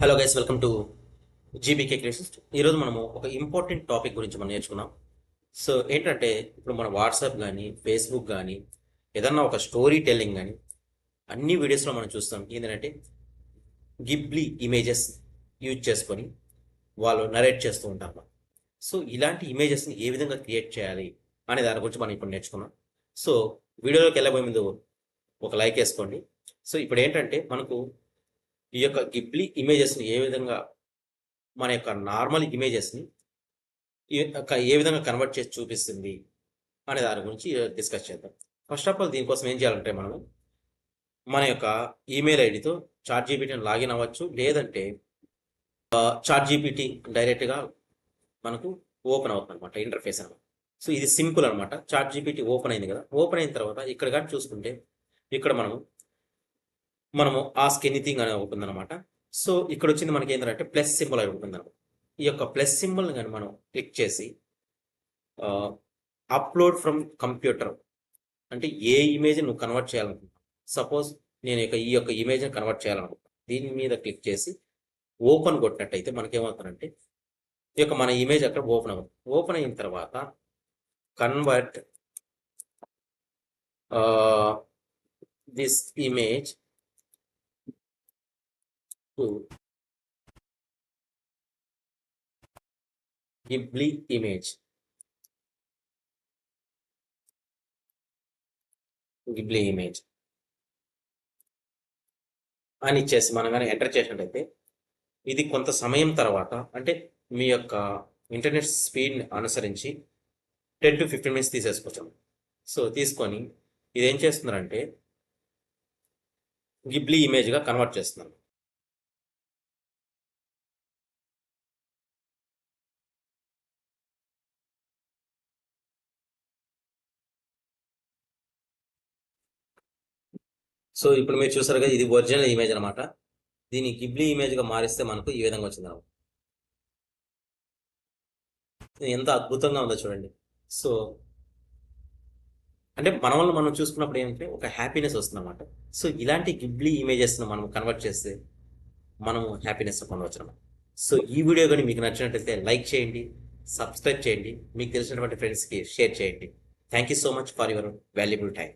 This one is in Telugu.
Hello guys welcome to GBK creations ఈరోజు మనము ఒక ఇంపార్టెంట్ టాపిక్ గురించి మనం నేర్చుకున్నాం సో ఏంటంటే ఇప్పుడు మన వాట్సాప్ కానీ ఫేస్బుక్ కానీ ఏదన్నా ఒక స్టోరీ టెల్లింగ్ కానీ అన్ని వీడియోస్లో మనం చూస్తాం. ఏంటంటే గిబ్లీ ఇమేజెస్ యూజ్ చేసుకొని వాళ్ళు నరేట్ చేస్తూ ఉంటారు సో ఇలాంటి ఇమేజెస్ని ఏ విధంగా క్రియేట్ చేయాలి అనే దాని గురించి మనం ఇప్పుడు నేర్చుకున్నాం సో వీడియోలోకి వెళ్ళబోయే ముందు ఒక లైక్ వేసుకోండి. సో ఇప్పుడు ఏంటంటే మనకు ఈ యొక్క గిబ్లీ ఇమేజెస్ని ఏ విధంగా మన యొక్క నార్మల్ ఇమేజెస్ని ఏ విధంగా కన్వర్ట్ చేసి చూపిస్తుంది అనే దాని గురించి డిస్కస్ చేద్దాం. ఫస్ట్ ఆఫ్ ఆల్ దీనికోసం ఏం చేయాలంటే మనం మన యొక్క ఈమెయిల్ ఐడితో చాట్ జీపీటీని లాగిన్ అవ్వచ్చు. లేదంటే చాట్ జీపీటీ డైరెక్ట్గా మనకు ఓపెన్ అవుతుంది అనమాట ఇంటర్ఫేస్ అనమాట సో ఇది సింపుల్ అనమాట చాట్ జీపీటీ ఓపెన్ అయింది కదా. ఓపెన్ అయిన తర్వాత ఇక్కడ కానీ చూసుకుంటే ఇక్కడ మనము మనము ఆస్క్ ఎనీథింగ్ అని ఉంటుందన్నమాట సో ఇక్కడ వచ్చింది మనకి ఏంటంటే ప్లస్ సింబల్ అని ఉంటుందన్నమాట. ఈ యొక్క ప్లస్ సింబల్ కానీ మనం క్లిక్ చేసి అప్లోడ్ ఫ్రమ్ కంప్యూటర్ అంటే ఏ ఇమేజ్ నువ్వు కన్వర్ట్ చేయాలనుకుంటున్నావు. సపోజ్ నేను యొక్క ఈ యొక్క ఇమేజ్ని కన్వర్ట్ చేయాలనుకుంటున్నాను. దీని మీద క్లిక్ చేసి ఓపెన్ కొట్టినట్టయితే మనకేమవుతుందంటే ఈ యొక్క మన ఇమేజ్ అక్కడ ఓపెన్ అవుతుంది. ఓపెన్ అయిన తర్వాత convert this image Ghibli image Ghibli image అని ఇచ్చేసి మనం కానీ ఎంటర్ చేసినట్టయితే ఇది కొంత సమయం తర్వాత అంటే మీ యొక్క ఇంటర్నెట్ స్పీడ్ని అనుసరించి టెన్ టు ఫిఫ్టీన్ మినిట్స్ తీసేసుకోవచ్చు. సో తీసుకొని ఇది ఏం చేస్తున్నారంటే గిబ్లీ ఇమేజ్గా కన్వర్ట్ చేస్తున్నారు. సో ఇప్పుడు మీరు చూసారు కదా ఇది ఒరిజినల్ ఇమేజ్ అనమాట దీన్ని గిబ్లీ ఇమేజ్గా మారిస్తే మనకు ఈ విధంగా వచ్చింది ఎంత అద్భుతంగా ఉందో చూడండి. సో అంటే మన వల్ల మనం చూసుకున్నప్పుడు ఏంటంటే ఒక హ్యాపీనెస్ వస్తుంది అనమాట సో ఇలాంటి గిబ్లీ ఇమేజెస్ను మనం కన్వర్ట్ చేస్తే మనం హ్యాపీనెస్ పొందవచ్చు అనమాట సో ఈ వీడియో కానీ మీకు నచ్చినట్లయితే లైక్ చేయండి సబ్స్క్రైబ్ చేయండి మీకు తెలిసినటువంటి ఫ్రెండ్స్కి షేర్ చేయండి. Thank you so much for your valuable time